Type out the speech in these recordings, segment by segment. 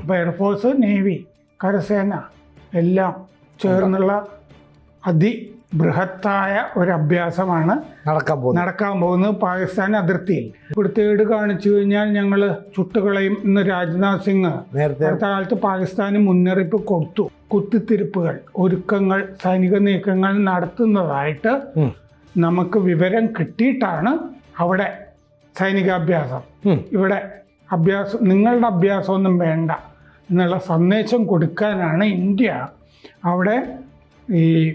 അപ്പോൾ air force navy കരസേന എല്ലാം ചേർന്നുള്ള അതി ബൃഹത്തായ ഒരു അഭ്യാസമാണ് നടക്കാൻ പോകുന്നത്. നടക്കാൻ പോകുന്നത് പാകിസ്ഥാൻ അതിർത്തിയിൽ. വൃത്തികേട് കാണിച്ചു കഴിഞ്ഞാൽ ഞങ്ങൾ ചുട്ടുകളയും എന്ന് രാജ്നാഥ് സിംഗ് നേരത്തെ കാലത്ത് പാകിസ്ഥാന് മുന്നറിയിപ്പ് കൊടുത്തു. കുത്തിത്തിരിപ്പുകൾ ഒരുക്കങ്ങൾ സൈനിക നീക്കങ്ങൾ നടത്തുന്നതായിട്ട് നമുക്ക് വിവരം കിട്ടിയിട്ടാണ് അവിടെ സൈനികാഭ്യാസം. ഇവിടെ അഭ്യാസം നിങ്ങളുടെ അഭ്യാസമൊന്നും വേണ്ട എന്നുള്ള സന്ദേശം കൊടുക്കാനാണ് ഇന്ത്യ. അവിടെ ഈ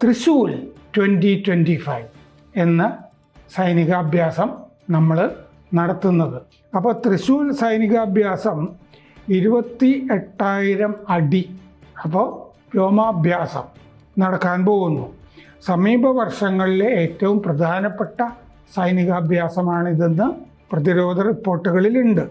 തൃശ്ശൂർ ട്വന്റി ട്വന്റി ഫൈവ് എന്ന സൈനികാഭ്യാസം നമ്മൾ നടത്തുന്നത്. അപ്പോൾ തൃശ്ശൂർ സൈനികാഭ്യാസം ഇരുപത്തി എട്ടായിരം അടി അപ്പോൾ വ്യോമാഭ്യാസം നടക്കാൻ പോകുന്നു. സമീപ വർഷങ്ങളിലെ ഏറ്റവും പ്രധാനപ്പെട്ട സൈനികാഭ്യാസമാണിതെന്ന് പ്രതിരോധ റിപ്പോർട്ടുകളിലുണ്ട്.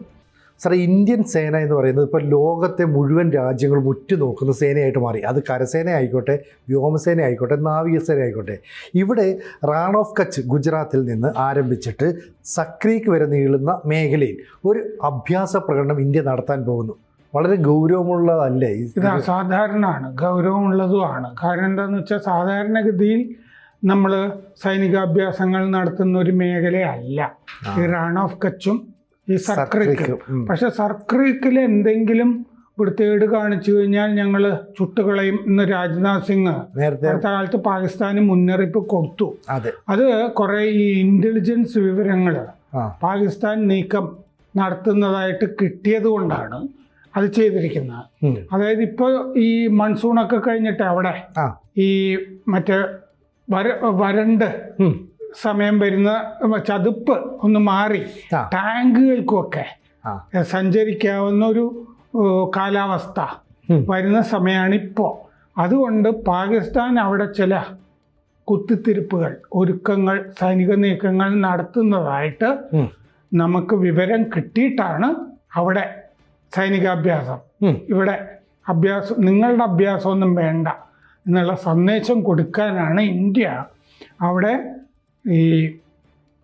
സാറേ ഇന്ത്യൻ സേന എന്ന് പറയുന്നത് ഇപ്പോൾ ലോകത്തെ മുഴുവൻ രാജ്യങ്ങളും ഉറ്റുനോക്കുന്ന സേനയായിട്ട് മാറി. അത് കരസേന ആയിക്കോട്ടെ വ്യോമസേന ആയിക്കോട്ടെ നാവികസേന ആയിക്കോട്ടെ. ഇവിടെ റാൺ ഓഫ് കച്ച് ഗുജറാത്തിൽ നിന്ന് ആരംഭിച്ചിട്ട് സക്രീക്ക് വരെ നീളുന്ന മേഖലയിൽ ഒരു അഭ്യാസ പ്രകടനം ഇന്ത്യ നടത്താൻ പോകുന്നു. വളരെ ഗൗരവമുള്ളതല്ലേ ഇത് അസാധാരണമാണ് ഗൗരവമുള്ളതുമാണ്. കാരണം എന്താണെന്ന് വെച്ചാൽ സാധാരണഗതിയിൽ നമ്മൾ സൈനികാഭ്യാസങ്ങൾ നടത്തുന്ന ഒരു മേഖലയല്ല. ഈ റൺ ഓഫ് കച്ചും ഈ സർക്രീക്കും. പക്ഷെ സർക്രീക്കിൽ എന്തെങ്കിലും വൃത്തികേട് കാണിച്ചു കഴിഞ്ഞാൽ ഞങ്ങൾ ചുട്ടുകളയും എന്ന് രാജ്നാഥ് സിംഗ് നേരത്തെ അടുത്ത കാലത്ത് പാകിസ്ഥാന് മുന്നറിയിപ്പ് കൊടുത്തു. അതെ. അത് കുറെ ഈ ഇന്റലിജൻസ് വിവരങ്ങൾ പാകിസ്ഥാൻ നീക്കം നടത്തുന്നതായിട്ട് കിട്ടിയത് കൊണ്ടാണ് അത് ചെയ്തിരിക്കുന്നത്. അതായത് ഇപ്പോൾ ഈ മൺസൂണൊക്കെ കഴിഞ്ഞിട്ട് അവിടെ ഈ മറ്റേ വര വരണ്ട് സമയം വരുന്ന ചതുപ്പ് ഒന്ന് മാറി. ടാങ്കുകൾക്കൊക്കെ ടാങ്കുകൾക്കുമൊക്കെ സഞ്ചരിക്കാവുന്ന ഒരു കാലാവസ്ഥ വരുന്ന സമയമാണ് ഇപ്പോൾ അതുകൊണ്ട് പാകിസ്ഥാൻ അവിടെ ചില കുത്തിത്തിരിപ്പുകൾ ഒരുക്കങ്ങൾ സൈനിക നീക്കങ്ങൾ നടത്തുന്നതായിട്ട് നമുക്ക് വിവരം കിട്ടിയിട്ടാണ് അവിടെ സൈനികാഭ്യാസം. ഇവിടെ അഭ്യാസം നിങ്ങളുടെ അഭ്യാസമൊന്നും വേണ്ട. എന്നുള്ള സന്ദേശം കൊടുക്കാനാണ് ഇന്ത്യ അവിടെ ഈ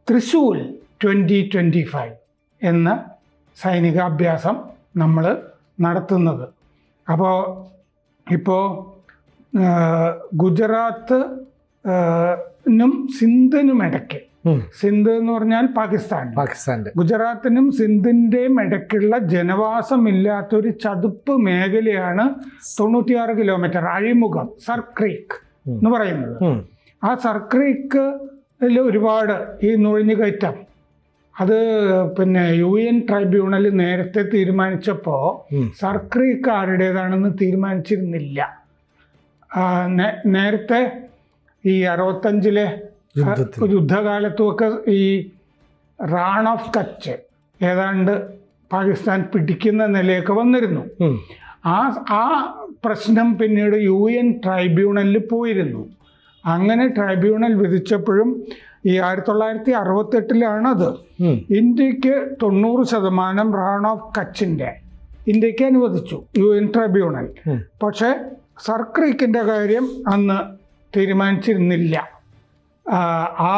തൃശൂൽ ട്വന്റി ട്വന്റി ഫൈവ് എന്ന സൈനികാഭ്യാസം നമ്മൾ നടത്തുന്നത് അപ്പോൾ ഇപ്പോൾ ഗുജറാത്ത് നും സിന്ധനും ഇടയ്ക്ക്. സിന്ധ് എന്ന് പറഞ്ഞാൽ പാകിസ്ഥാൻ. പാകിസ്ഥാന്റെ ഗുജറാത്തിനും സിന്ധിന്റെയും ഇടയ്ക്കുള്ള ജനവാസമില്ലാത്തൊരു ചതുപ്പ് മേഖലയാണ് തൊണ്ണൂറ്റിയാറ് കിലോമീറ്റർ അഴിമുഖം സർക്രീക്ക് ക്രീക്ക് എന്ന് പറയുന്നത്. ആ ആ സർക്രീക്ക് ഒരുപാട് ഈ നുഴഞ്ഞുകയറ്റം. അത് പിന്നെ യു എൻ ട്രൈബ്യൂണൽ നേരത്തെ തീരുമാനിച്ചപ്പോൾ. സർക്രീക്ക് ആരുടേതാണെന്ന് തീരുമാനിച്ചിരുന്നില്ല. നേരത്തെ ഈ അറുപത്തഞ്ചിലെ. യുദ്ധകാലത്തുമൊക്കെ ഈ റാൺ ഓഫ് കച്ച് ഏതാണ്ട് പാകിസ്ഥാൻ പിടിക്കുന്ന നിലയൊക്കെ വന്നിരുന്നു. ആ ആ പ്രശ്നം പിന്നീട് യു എൻ ട്രൈബ്യൂണലിൽ പോയിരുന്നു. അങ്ങനെ ട്രൈബ്യൂണൽ വിധിച്ചപ്പോഴും ഈ ആയിരത്തി തൊള്ളായിരത്തി അറുപത്തെട്ടിലാണത്. ഇന്ത്യയ്ക്ക് തൊണ്ണൂറ് ശതമാനം റാൺ ഓഫ് കച്ചിന്റെ ഇന്ത്യയ്ക്ക് അനുവദിച്ചു യു എൻ ട്രൈബ്യൂണൽ. പക്ഷേ സർക്രീക്കിന്റെ കാര്യം അന്ന് തീരുമാനിച്ചിരുന്നില്ല. ആ,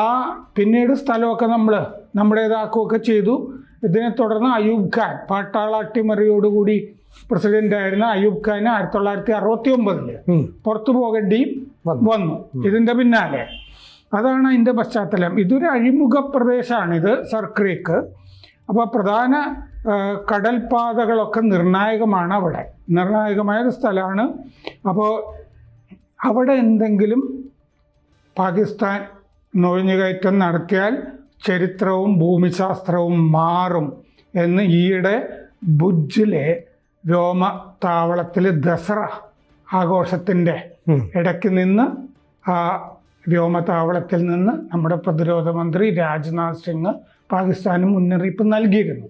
പിന്നീട് സ്ഥലമൊക്കെ നമ്മൾ നമ്മുടേതാക്കുകയൊക്കെ ചെയ്തു. ഇതിനെ തുടർന്ന് അയൂബ് ഖാൻ പാട്ടാള അട്ടിമറിയോടുകൂടി പ്രസിഡന്റ് ആയിരുന്ന അയൂബ് ഖാൻ ആയിരത്തി തൊള്ളായിരത്തി അറുപത്തി ഒമ്പതിൽ പുറത്തു പോകേണ്ടിയും വന്നു. ഇതിന്റെ പിന്നാലെ അതാണ് അതിന്റെ പശ്ചാത്തലം. ഇതൊരു അഴിമുഖ പ്രദേശമാണിത് സർക്രീക്ക് അപ്പോൾ പ്രധാന കടൽപാതകളൊക്കെ നിർണായകമാണ് അവിടെ. നിർണായകമായ ഒരു സ്ഥലമാണ്. അപ്പോൾ അവിടെ എന്തെങ്കിലും പാകിസ്ഥാൻ നുഴഞ്ഞുകയറ്റം നടത്തിയാൽ ചരിത്രവും ഭൂമിശാസ്ത്രവും മാറും എന്ന് ഈയിടെ ഭുജിലെ വ്യോമത്താവളത്തിൽ ദസറ ആഘോഷത്തിന്റെ. ഇടയ്ക്ക് നിന്ന് ആ വ്യോമത്താവളത്തിൽ നിന്ന് നമ്മുടെ പ്രതിരോധ മന്ത്രി രാജ്നാഥ് സിംഗ് പാകിസ്ഥാന് മുന്നറിയിപ്പ് നൽകിയിരുന്നു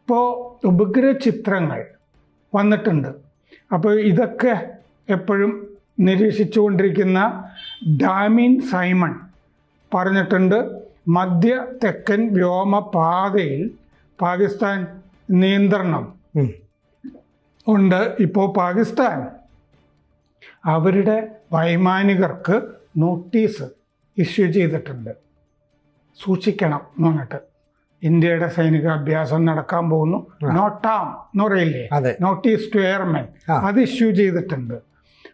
ഇപ്പോൾ ഉപഗ്രഹ ചിത്രങ്ങൾ വന്നിട്ടുണ്ട് അപ്പോൾ ഇതൊക്കെ എപ്പോഴും നിരീക്ഷിച്ചുകൊണ്ടിരിക്കുന്ന ഡാമിൻ സൈമൺ പറഞ്ഞിട്ടുണ്ട് മധ്യ തെക്കൻ വ്യോമപാതയിൽ പാകിസ്ഥാൻ നിയന്ത്രണം ഉണ്ട്. ഇപ്പോൾ പാകിസ്ഥാൻ അവരുടെ വൈമാനികർക്ക് നോട്ടീസ് ഇഷ്യൂ ചെയ്തിട്ടുണ്ട്. സൂക്ഷിക്കണം എന്ന് പറഞ്ഞിട്ട് ഇന്ത്യയുടെ സൈനികാഭ്യാസം നടക്കാൻ പോകുന്നു. നോട്ടാം എന്ന് പറയില്ലേ? നോട്ടീസ് ടു എയർമെൻ അത് ഇഷ്യൂ ചെയ്തിട്ടുണ്ട്.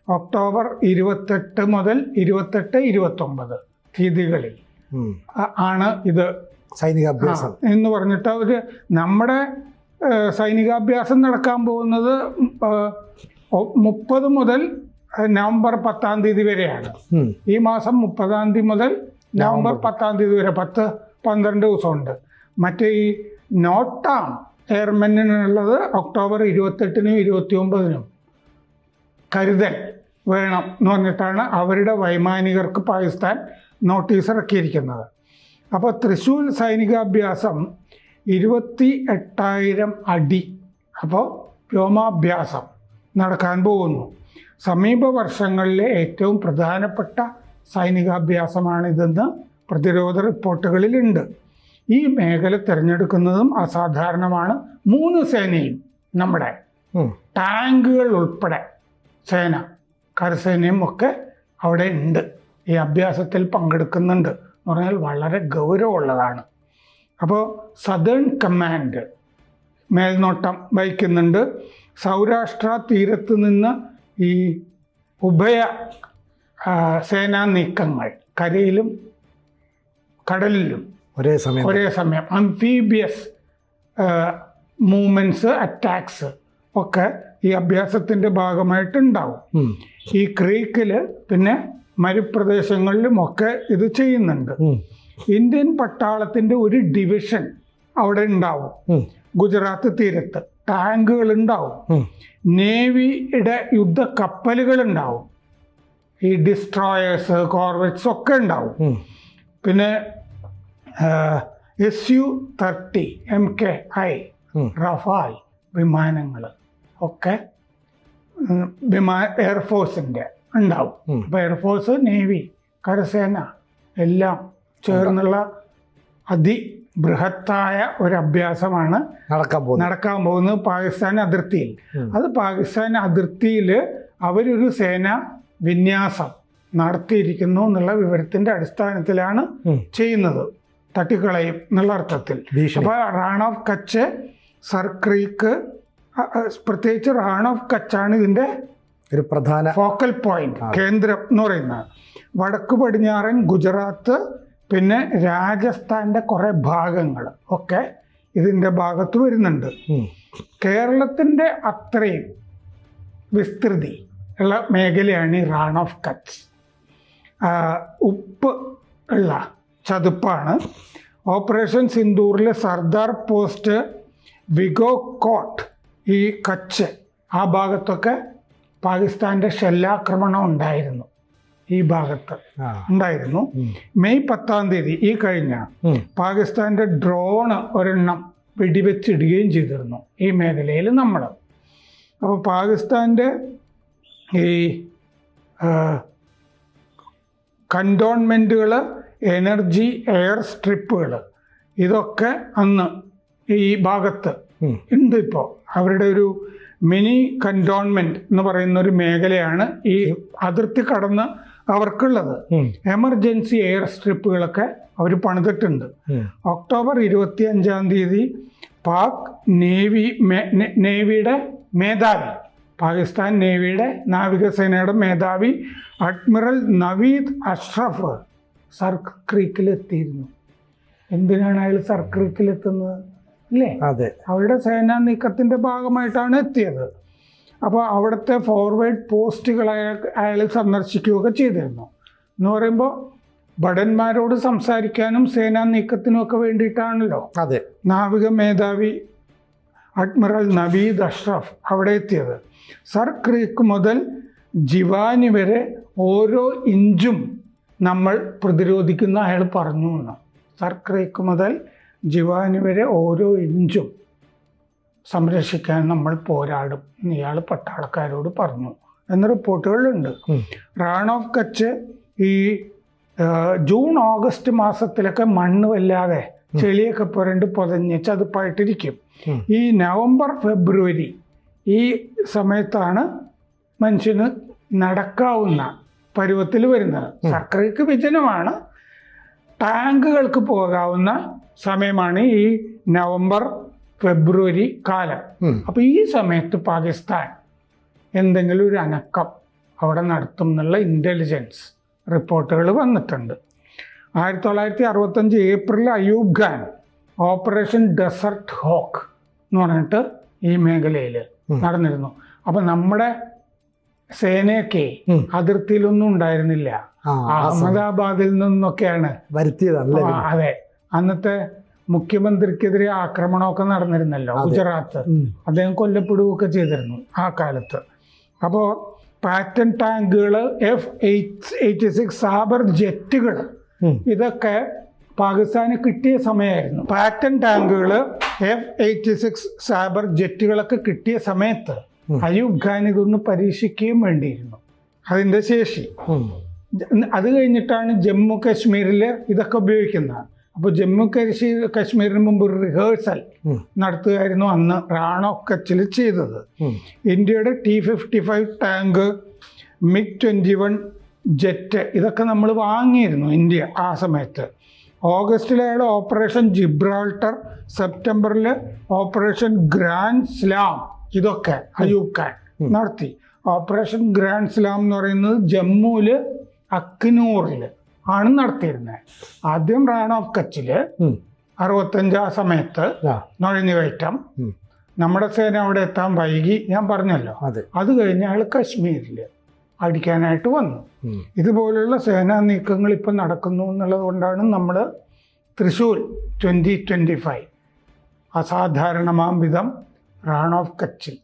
ഒക്ടോബർ ഇരുപത്തെട്ട് മുതൽ ഇരുപത്തെട്ട് ഇരുപത്തൊമ്പത് തീയതികളിൽ. ആണ് ഇത്. സൈനികാഭ്യാസം. എന്ന് പറഞ്ഞിട്ട് അവർ നമ്മുടെ സൈനികാഭ്യാസം നടക്കാൻ പോകുന്നത് മുപ്പത് മുതൽ നവംബർ പത്താം തീയതി വരെയാണ്. ഈ മാസം മുപ്പതാം തീയതി മുതൽ നവംബർ പത്താം തീയതി വരെ പത്ത് പന്ത്രണ്ട് ദിവസമുണ്ട്. മറ്റേ ഈ നോട്ടാം എയർമെന്നിനുള്ളത് ഒക്ടോബർ ഇരുപത്തെട്ടിനും ഇരുപത്തി ഒമ്പതിനും കരുതൽ. വേണം എന്ന് പറഞ്ഞിട്ടാണ് അവരുടെ വൈമാനികർക്ക് പാകിസ്ഥാൻ നോട്ടീസ് ഇറക്കിയിരിക്കുന്നത്. അപ്പോൾ തൃശ്ശൂർ സൈനികാഭ്യാസം ഇരുപത്തി എട്ടായിരം അടി അപ്പോൾ വ്യോമാഭ്യാസം നടക്കാൻ പോകുന്നു. സമീപ വർഷങ്ങളിലെ ഏറ്റവും പ്രധാനപ്പെട്ട സൈനികാഭ്യാസമാണിതെന്ന് പ്രതിരോധ റിപ്പോർട്ടുകളിലുണ്ട്. ഈ മേഖല തിരഞ്ഞെടുക്കുന്നതും അസാധാരണമാണ് മൂന്ന് സേനയും നമ്മുടെ ടാങ്കുകൾ ഉൾപ്പെടെ സേന. കരസേനയും ഒക്കെ അവിടെ ഉണ്ട്. ഈ അഭ്യാസത്തിൽ പങ്കെടുക്കുന്നുണ്ട്. എന്ന് പറഞ്ഞാൽ വളരെ ഗൗരവമുള്ളതാണ്. അപ്പോൾ സദേൺ കമാൻഡ് മേൽനോട്ടം വഹിക്കുന്നുണ്ട്. സൗരാഷ്ട്ര തീരത്ത് നിന്ന് ഈ ഉഭയ സേനാ നീക്കങ്ങൾ കരയിലും കടലിലും ഒരേ സമയം ഒരേ സമയം അംഫീബിയസ് മൂവ്മെന്റ്സ് അറ്റാക്സ് ഒക്കെ ഈ അഭ്യാസത്തിന്റെ ഭാഗമായിട്ടുണ്ടാവും. ഈ ക്രീക്കിൽ പിന്നെ മരുപ്രദേശങ്ങളിലും ഒക്കെ ഇത് ചെയ്യുന്നുണ്ട്. ഇന്ത്യൻ പട്ടാളത്തിന്റെ ഒരു ഡിവിഷൻ അവിടെ ഉണ്ടാവും. ഗുജറാത്ത് തീരത്ത് ടാങ്കുകൾ ഉണ്ടാവും നേവിയുടെ യുദ്ധ കപ്പലുകൾ ഉണ്ടാവും ഈ ഡിസ്ട്രോയേഴ്സ് കോർവെറ്റ്സ് ഒക്കെ ഉണ്ടാവും. പിന്നെ S U thirty M K I Rafale വിമാനങ്ങൾ ഒക്കെ വിമാന വിമാ എയർഫോഴ്സിന്റെ ഉണ്ടാവും. അപ്പോൾ എയർഫോഴ്സ് നേവി കരസേന എല്ലാം ചേർന്നുള്ള അതി ബൃഹത്തായ ഒരു അഭ്യാസമാണ് നടക്കാൻ പോകുന്നത്. നടക്കാൻ പോകുന്നത് പാകിസ്ഥാൻ അതിർത്തിയിൽ. അത് പാകിസ്ഥാൻ അതിർത്തിയിൽ അവരൊരു സേന വിന്യാസം നടത്തിയിരിക്കുന്നു എന്നുള്ള വിവരത്തിന്റെ അടിസ്ഥാനത്തിലാണ് ചെയ്യുന്നത്. തട്ടിക്കളയും എന്നുള്ള അർത്ഥത്തിൽ. അപ്പോൾ റാൺ ഓഫ് കച്ച് സർ ക്രീക്ക് അ, അ, പ്രത്യേകിച്ച് റാൺ ഓഫ് കച്ചാണ് ഇതിന്റെ ഒരു പ്രധാന ഫോക്കൽ പോയിന്റ് കേന്ദ്രം എന്ന് പറയുന്നത്. വടക്ക് പടിഞ്ഞാറൻ ഗുജറാത്ത് പിന്നെ രാജസ്ഥാന്റെ കുറേ ഭാഗങ്ങൾ ഒക്കെ ഇതിന്റെ ഭാഗത്ത് വരുന്നുണ്ട്. കേരളത്തിന്റെ അത്രയും വിസ്തൃതി ഉള്ള മേഖലയാണ് ഈ റാൺ ഓഫ് കച്ച്. ഉപ്പ് ഉള്ള ചതുപ്പാണ്. ഓപ്പറേഷൻ സിന്ദൂറിലെ സർദാർ പോസ്റ്റ് വിഗോ കോട്ട് ഈ കച്ച് ആ ഭാഗത്തൊക്കെ പാകിസ്ഥാന്റെ ഷെല്ലാക്രമണം ഉണ്ടായിരുന്നു ഈ ഭാഗത്ത് ഉണ്ടായിരുന്നു. മെയ് പത്താം തീയതി ഈ കഴിഞ്ഞ പാകിസ്ഥാന്റെ പാകിസ്ഥാന്റെ ഡ്രോണ് ഒരെണ്ണം വെടിവെച്ചിടുകയും ചെയ്തിരുന്നു ഈ മേഖലയിൽ നമ്മൾ അപ്പോൾ പാകിസ്ഥാന്റെ ഈ കണ്ടോൺമെന്റുകൾ എനർജി എയർ സ്ട്രിപ്പുകൾ ഇതൊക്കെ അന്ന് ഈ ഭാഗത്ത്. ഉണ്ട് ഇപ്പോൾ അവരുടെ ഒരു മിനി കണ്ടോൺമെന്റ് എന്ന് പറയുന്ന ഒരു മേഖലയാണ് ഈ അതിർത്തി കടന്ന് അവർക്കുള്ളത്. എമർജൻസി എയർ സ്ട്രിപ്പുകളൊക്കെ അവർ പണിതിട്ടുണ്ട്. ഒക്ടോബർ ഇരുപത്തി അഞ്ചാം തീയതി പാക് നേവി നേവിയുടെ മേധാവി പാകിസ്ഥാൻ നേവിയുടെ നാവികസേനയുടെ മേധാവി അഡ്മിറൽ നവീദ് അഷ്റഫ് സർക്രീക്കിലെത്തിയിരുന്നു എന്തിനാണ് അയാൾ സർ ക്രീക്കിലെത്തുന്നത്? ഇല്ലേ അതെ. അവരുടെ സേനാ നീക്കത്തിന്റെ ഭാഗമായിട്ടാണ് എത്തിയത്. അപ്പോൾ അവിടുത്തെ ഫോർവേഡ് പോസ്റ്റുകൾ അയാൾ അയാൾ സന്ദർശിക്കുകയൊക്കെ ചെയ്തിരുന്നു. എന്ന് പറയുമ്പോൾ ഭടന്മാരോട് സംസാരിക്കാനും സേനാ നീക്കത്തിനും ഒക്കെ വേണ്ടിയിട്ടാണല്ലോ. അതെ. നാവിക മേധാവി അഡ്മിറൽ നവീദ് അഷ്റഫ് അവിടെ എത്തിയത്. സർ ക്രീക്ക് മുതൽ ജിവാനി വരെ ഓരോ ഇഞ്ചും നമ്മൾ പ്രതിരോധിക്കുന്ന അയാൾ പറഞ്ഞു എന്ന്. സർ ക്രീക്ക് മുതൽ ജിവാനി വരെ ഓരോ ഇഞ്ചും സംരക്ഷിക്കാൻ നമ്മൾ പോരാടും എന്ന് ഇയാൾ പട്ടാളക്കാരോട് പറഞ്ഞു. എന്ന റിപ്പോർട്ടുകളുണ്ട്. റാണോ കച്ച് ഈ ജൂൺ ഓഗസ്റ്റ് മാസത്തിലൊക്കെ മണ്ണ് വല്ലാതെ ചെളിയൊക്കെ പുരണ്ട് പൊതഞ്ഞ് ചതുപ്പായിട്ടിരിക്കും ഈ നവംബർ ഫെബ്രുവരി ഈ സമയത്താണ് മനുഷ്യന് നടക്കാവുന്ന പരുവത്തിൽ വരുന്നത്. സർക്കാർക്ക് വിജനമാണ്. ടാങ്കുകൾക്ക് പോകാവുന്ന സമയമാണ് ഈ നവംബർ ഫെബ്രുവരി കാലം. അപ്പൊ അപ്പോൾ ഈ സമയത്ത് പാകിസ്ഥാൻ എന്തെങ്കിലും ഒരു അനക്കം അവിടെ നടത്തും എന്നുള്ള ഇന്റലിജൻസ് റിപ്പോർട്ടുകൾ വന്നിട്ടുണ്ട്. ആയിരത്തി തൊള്ളായിരത്തി അറുപത്തഞ്ച് April Ayub Khan operation desert hawk എന്ന് പറഞ്ഞിട്ട് ഈ മേഖലയിൽ നടന്നിരുന്നു. അപ്പം നമ്മുടെ സേനയൊക്കെ. അതിർത്തിയിലൊന്നും ഉണ്ടായിരുന്നില്ല. അഹമ്മദാബാദിൽ നിന്നൊക്കെയാണ്. വരുത്തിയതാണല്ലേ? അതെ. അന്നത്തെ മുഖ്യമന്ത്രിക്കെതിരെ ആക്രമണമൊക്കെ നടന്നിരുന്നല്ലോ ഗുജറാത്ത്. അദ്ദേഹം കൊല്ലപ്പെടുകയൊക്കെ ചെയ്തിരുന്നു ആ കാലത്ത്. അപ്പോൾ പാറ്റൻ ടാങ്കുകൾ F eight eighty six Sabre ജെറ്റുകൾ ഇതൊക്കെ പാകിസ്ഥാന് കിട്ടിയ സമയമായിരുന്നു പാറ്റൻ ടാങ്കുകൾ എഫ് എയ്റ്റി സിക്സ് സാബർ ജെറ്റുകളൊക്കെ കിട്ടിയ സമയത്ത് അയ്യൂബ് അയൂബ് ഖാൻ ഇതൊന്ന് പരീക്ഷിക്കുകയും വേണ്ടിയിരുന്നു. അതിന്റെ ശേഷി. അത് കഴിഞ്ഞിട്ടാണ് ജമ്മു കാശ്മീരിൽ ഇതൊക്കെ ഉപയോഗിക്കുന്നത്. അപ്പോൾ ജമ്മു കാശ്മീർ കാശ്മീരിന് മുമ്പ് ഒരു റിഹേഴ്സൽ. നടത്തുകയായിരുന്നു അന്ന് റാണോ കച്ചിൽ ചെയ്തത്. ഇന്ത്യയുടെ T fifty five tank MiG twenty one jet ഇതൊക്കെ നമ്മൾ വാങ്ങിയിരുന്നു ഇന്ത്യ ആ സമയത്ത്. ഓഗസ്റ്റിലാണ് ഓപ്പറേഷൻ ജിബ്രാൾട്ടർ സെപ്റ്റംബറിൽ ഓപ്പറേഷൻ ഗ്രാൻഡ് സ്ലാം ഇതൊക്കെ അയൂബ് ഖാൻ നടത്തി. ഓപ്പറേഷൻ ഗ്രാൻഡ് സ്ലാം എന്ന് പറയുന്നത് ജമ്മുവിൽ അക്നൂറിൽ ആണ് നടത്തിയിരുന്നത് ആദ്യം റാൺ ഓഫ് കച്ചിൽ അറുപത്തഞ്ചാ ആ സമയത്ത് നുഴഞ്ഞു കയറ്റം. നമ്മുടെ സേന അവിടെ എത്താൻ വൈകി ഞാൻ പറഞ്ഞല്ലോ. അതെ. അത് കഴിഞ്ഞ് അയാൾ കശ്മീരിൽ അടിക്കാനായിട്ട് വന്നു. ഇതുപോലുള്ള സേനാ നീക്കങ്ങൾ ഇപ്പം നടക്കുന്നു എന്നുള്ളത് കൊണ്ടാണ് നമ്മൾ തൃശ്ശൂർ ട്വന്റി ട്വന്റി ഫൈവ് അസാധാരണമാം വിധം റാൺ ഓഫ് കച്ചിൽ